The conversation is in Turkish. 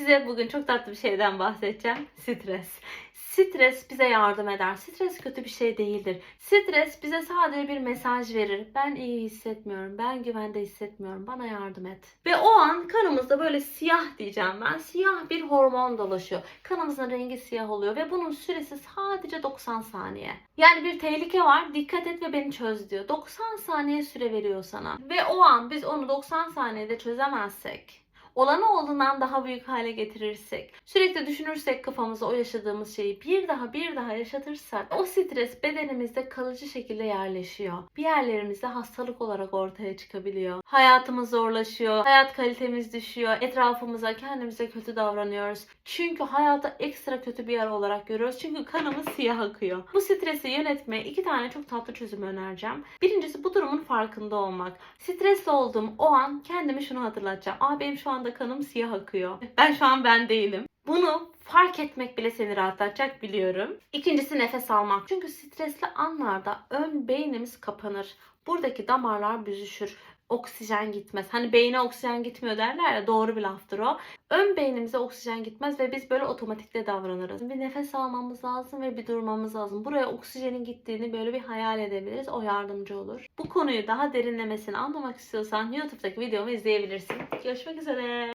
Size bugün çok tatlı bir şeyden bahsedeceğim. Stres. Stres bize yardım eder. Stres kötü bir şey değildir. Stres bize sadece bir mesaj verir. Ben iyi hissetmiyorum. Ben güvende hissetmiyorum. Bana yardım et. Ve o an kanımızda böyle siyah diyeceğim ben. Siyah bir hormon dolaşıyor. Kanımızın rengi siyah oluyor ve bunun süresi sadece 90 saniye. Yani bir tehlike var. Dikkat et ve beni çöz diyor. 90 saniye süre veriyor sana. Ve o an biz onu 90 saniyede çözemezsek olanı olduğundan daha büyük hale getirirsek, sürekli düşünürsek kafamıza o yaşadığımız şeyi bir daha bir daha yaşatırsak o stres bedenimizde kalıcı şekilde yerleşiyor. Bir yerlerimizde hastalık olarak ortaya çıkabiliyor. Hayatımız zorlaşıyor, hayat kalitemiz düşüyor, etrafımıza kendimize kötü davranıyoruz. Çünkü hayata ekstra kötü bir yer olarak görüyoruz. Çünkü kanımız siyah akıyor. Bu stresi yönetmeye iki tane çok tatlı çözüm önereceğim. Birincisi bu durumun farkında olmak. Stresli olduğum o an kendime şunu hatırlatacağım. Aa benim şu anda kanım siyah akıyor. Ben şu an ben değilim. Bunu fark etmek bile seni rahatlatacak biliyorum. İkincisi nefes almak. Çünkü stresli anlarda ön beynimiz kapanır. Buradaki damarlar büzüşür. Oksijen gitmez. Hani beyne oksijen gitmiyor derler ya doğru bir laftır o. Ön beynimize oksijen gitmez ve biz böyle otomatikte davranırız. Bir nefes almamız lazım ve bir durmamız lazım. Buraya oksijenin gittiğini böyle bir hayal edebiliriz. O yardımcı olur. Bu konuyu daha derinlemesine anlamak istiyorsan YouTube'daki videomu izleyebilirsin. Görüşmek üzere.